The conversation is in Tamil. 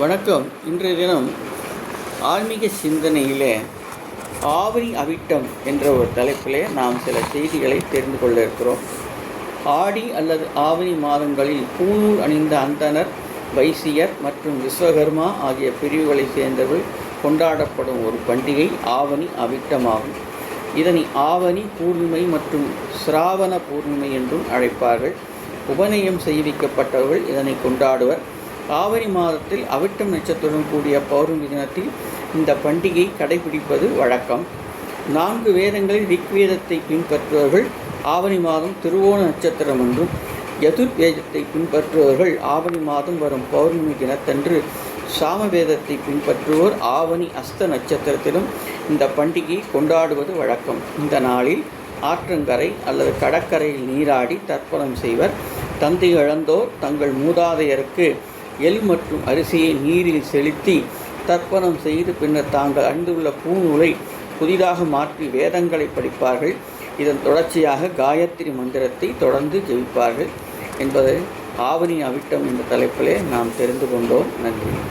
வணக்கம். இன்றைய தினம் ஆன்மீக சிந்தனையிலே ஆவணி அவிட்டம் என்ற ஒரு தலைப்பிலே நாம் சில செய்திகளை தெரிந்து கொள்ள இருக்கிறோம். ஆடி அல்லது ஆவணி மாதங்களில் பூநூல் அணிந்த அந்தனர் வைசியர் மற்றும் விஸ்வகர்மா ஆகிய பிரிவுகளைச் சேர்ந்தவர்கள் கொண்டாடப்படும் ஒரு பண்டிகை ஆவணி அவிட்டமாகும். இதனை ஆவணி பூர்ணிமை மற்றும் சிராவண பூர்ணிமை என்றும் அழைப்பார்கள். உபநயம் செய்விக்கப்பட்டவர்கள் இதனை கொண்டாடுவர். ஆவணி மாதத்தில் அவிட்டம் நட்சத்திரம் கூடிய பௌர்ணமி தினத்தில் இந்த பண்டிகை கடைபிடிப்பது வழக்கம். நான்கு வேதங்களில் ரிக்வேதத்தை பின்பற்றுபவர்கள் ஆவணி மாதம் திருவோண நட்சத்திரம் என்றும் யதுர்வேதத்தை பின்பற்றுபவர்கள் ஆவணி மாதம் வரும் பௌர்ணமி தினத்தன்று சாமவேதத்தை பின்பற்றுவோர் ஆவணி அஸ்த நட்சத்திரத்திலும் இந்த பண்டிகையை கொண்டாடுவது வழக்கம். இந்த நாளில் ஆற்றங்கரை அல்லது கடற்கரையில் நீராடி தர்ப்பணம் செய்வர். தந்தை இழந்தோர் தங்கள் மூதாதையருக்கு எள் மற்றும் அரிசியை நீரில் செலுத்தி தர்ப்பணம் செய்து பின்னர் தாங்கள் அணிந்துள்ள பூநூலை புதிதாக மாற்றி வேதங்களை படிப்பார்கள். இதன் தொடர்ச்சியாக காயத்ரி மந்திரத்தை தொடர்ந்து ஜெபிப்பார்கள் என்பதை ஆவணி அவிட்டம் என்ற தலைப்பிலே நாம் தெரிந்து கொண்டோம். நன்றி.